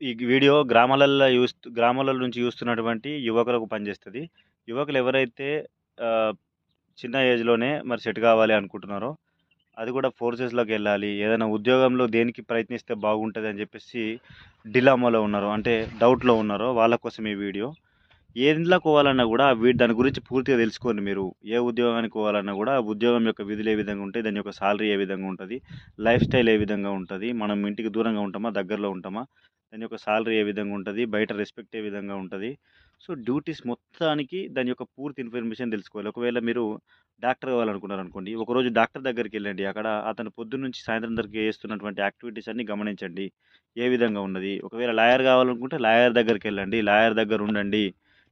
ఈ video గ్రామాలల్లో use గ్రామాల నుంచి చూస్తున్నటువంటి యువకులకు పనిచేస్తుంది. యువకులు ఎవరైతే చిన్న ఏజ్లోనే మరి సెట్ కావాలి అనుకుంటున్నారో అది కూడా ఫోర్సెస్లోకి వెళ్ళాలి. ఏదైనా ఉద్యోగంలో దేనికి ప్రయత్నిస్తే బాగుంటుంది అని చెప్పేసి డిలామాలో ఉన్నారో అంటే డౌట్లో ఉన్నారో వాళ్ళ కోసం ఈ వీడియో. ఏదిలా పోవాలన్నా కూడా వీ దాని గురించి పూర్తిగా తెలుసుకోండి మీరు. ఏ ఉద్యోగానికి పోవాలన్నా కూడా ఉద్యోగం యొక్క విధులు ఏ విధంగా ఉంటాయి దాని యొక్క సాలరీ ఏ విధంగా ఉంటుంది లైఫ్ స్టైల్ ఏ విధంగా ఉంటుంది మనం ఇంటికి దూరంగా ఉంటామా దగ్గరలో ఉంటామా దాని యొక్క సాలరీ ఏ విధంగా ఉంటుంది బయట రెస్పెక్ట్ ఏ విధంగా ఉంటుంది. సో డ్యూటీస్ మొత్తానికి దాని యొక్క పూర్తి ఇన్ఫర్మేషన్ తెలుసుకోవాలి. ఒకవేళ మీరు డాక్టర్ కావాలనుకున్నారు అనుకోండి ఒకరోజు డాక్టర్ దగ్గరికి వెళ్ళండి అక్కడ అతను పొద్దున్న నుంచి సాయంత్రం దగ్గరికి చేస్తున్నటువంటి యాక్టివిటీస్ అన్ని గమనించండి. ఏ విధంగా ఉన్నది? ఒకవేళ లాయర్ కావాలనుకుంటే లాయర్ దగ్గరికి వెళ్ళండి లాయర్ దగ్గర ఉండండి.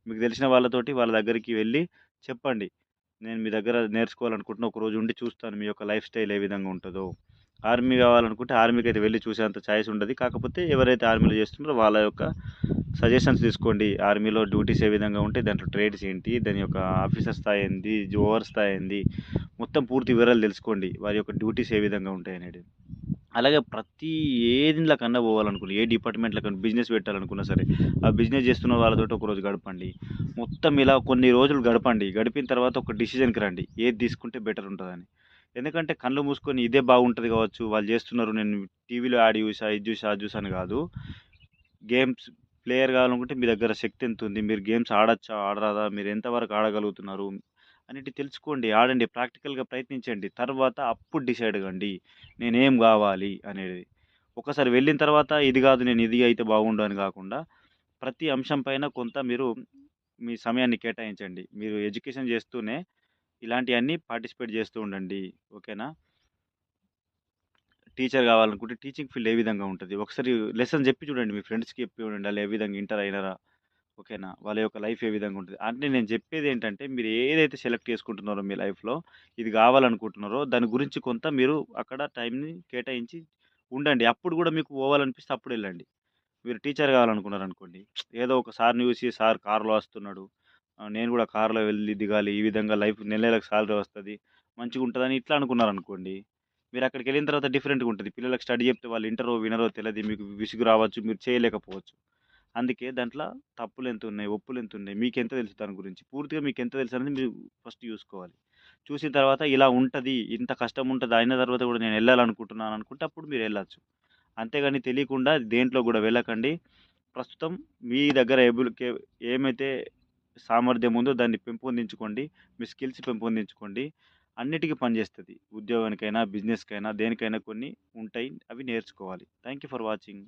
మీకు తెలిసిన వాళ్ళతోటి వాళ్ళ దగ్గరికి వెళ్ళి చెప్పండి. నేను మీ దగ్గర నేర్చుకోవాలనుకుంటున్నా ఒక రోజు ఉండి చూస్తాను మీ యొక్క లైఫ్ స్టైల్ ఏ విధంగా ఉంటుందో. ఆర్మీ కావాలనుకుంటే ఆర్మీకి అయితే వెళ్ళి చూసేంత ఛాయిస్ ఉండదు. కాకపోతే ఎవరైతే ఆర్మీలో చేస్తున్నారో వాళ్ళ యొక్క సజెషన్స్ తీసుకోండి. ఆర్మీలో డ్యూటీస్ ఏ విధంగా ఉంటాయి దాంట్లో ట్రేడ్స్ ఏంటి దాని యొక్క ఆఫీసర్ స్థాయి ఏంది ఓవర్ స్థాయి ఏంది మొత్తం పూర్తి వివరాలు తెలుసుకోండి. వారి యొక్క డ్యూటీస్ ఏ విధంగా ఉంటాయి అనేది. అలాగే ప్రతి ఏదిలా కన్నా పోవాలనుకున్నా ఏ డిపార్ట్మెంట్లో కన్నా బిజినెస్ పెట్టాలనుకున్నా సరే ఆ బిజినెస్ చేస్తున్న వాళ్ళతో ఒకరోజు గడపండి. మొత్తం ఇలా కొన్ని రోజులు గడపండి. గడిపిన తర్వాత ఒక డిసిజన్కి రండి. ఏది తీసుకుంటే బెటర్ ఉంటుందని. ఎందుకంటే కళ్ళు మూసుకొని ఇదే బాగుంటుంది కావచ్చు వాళ్ళు చేస్తున్నారు నేను టీవీలో యాడ్ చూసా ఇది చూసా అది చూసాను కాదు. గేమ్స్ ప్లేయర్ కావాలనుకుంటే మీ దగ్గర శక్తి ఎంత ఉంది మీరు గేమ్స్ ఆడచ్చా ఆడరాదా మీరు ఎంతవరకు ఆడగలుగుతున్నారు అనేటి తెలుసుకోండి ఆడండి ప్రాక్టికల్గా ప్రయత్నించండి. తర్వాత అప్పుడు డిసైడ్ కండి నేనేం కావాలి అనేది. ఒకసారి వెళ్ళిన తర్వాత ఇది కాదు నేను ఇది అయితే బాగుండు అని కాకుండా ప్రతి అంశం పైన కొంత మీరు మీ సమయాన్ని కేటాయించండి. మీరు ఎడ్యుకేషన్ చేస్తూనే ఇలాంటివన్నీ పార్టిసిపేట్ చేస్తూ ఉండండి. ఓకేనా? టీచర్ కావాలనుకుంటే టీచింగ్ ఫీల్డ్ ఏ విధంగా ఉంటుంది? ఒకసారి లెసన్ చెప్పి చూడండి మీ ఫ్రెండ్స్కి చెప్పి చూడండి వాళ్ళు ఏ విధంగా ఇంటర్ అయినారా? ఓకేనా? వాళ్ళ యొక్క లైఫ్ ఏ విధంగా ఉంటుంది? అంటే నేను చెప్పేది ఏంటంటే మీరు ఏదైతే సెలెక్ట్ చేసుకుంటున్నారో మీ లైఫ్లో ఇది కావాలనుకుంటున్నారో దాని గురించి కొంత మీరు అక్కడ టైంని కేటాయించి ఉండండి. అప్పుడు కూడా మీకు పోవాలనిపిస్తే అప్పుడు వెళ్ళండి. మీరు టీచర్ కావాలనుకున్నారు అనుకోండి ఏదో ఒక సార్ని చూసి సార్ కారులో వస్తున్నాడు. నేను కూడా కారులో వెళ్ళి దిగాలి. ఈ విధంగా లైఫ్ నెల నెలకు సాలరీ వస్తుంది. మంచిగా ఉంటుందని ఇట్లా అనుకున్నారు అనుకోండి మీరు అక్కడికి వెళ్ళిన తర్వాత డిఫరెంట్గా ఉంటుంది. పిల్లలకు స్టడీ చెప్తే వాళ్ళు ఇంటరో వినరో తెలియదు మీకు విసుగు రావచ్చు మీరు చేయలేకపోవచ్చు. అందుకే దాంట్లో తప్పులు ఎంత ఉన్నాయి ఒప్పులు ఎంత ఉన్నాయి మీకు ఎంత తెలుసు దాని గురించి? పూర్తిగా మీకు ఎంత తెలుసు అనేది మీరు ఫస్ట్ చూసుకోవాలి. చూసిన తర్వాత ఇలా ఉంటుంది ఇంత కష్టం ఉంటుంది అయిన తర్వాత కూడా నేను వెళ్ళాలనుకుంటున్నాను అనుకుంటే అప్పుడు మీరు వెళ్ళచ్చు. అంతేగాని తెలియకుండా దేంట్లో కూడా వెళ్ళకండి. ప్రస్తుతం మీ దగ్గర ఏబుల్ ఏమైతే సామర్థ్యం ఉందో దాన్ని పెంపొందించుకోండి మీ స్కిల్స్ పెంపొందించుకోండి. అన్నిటికీ పనిచేస్తుంది. ఉద్యోగానికైనా బిజినెస్కైనా దేనికైనా కొన్ని ఉంటాయి అవి నేర్చుకోవాలి. Thank you for watching.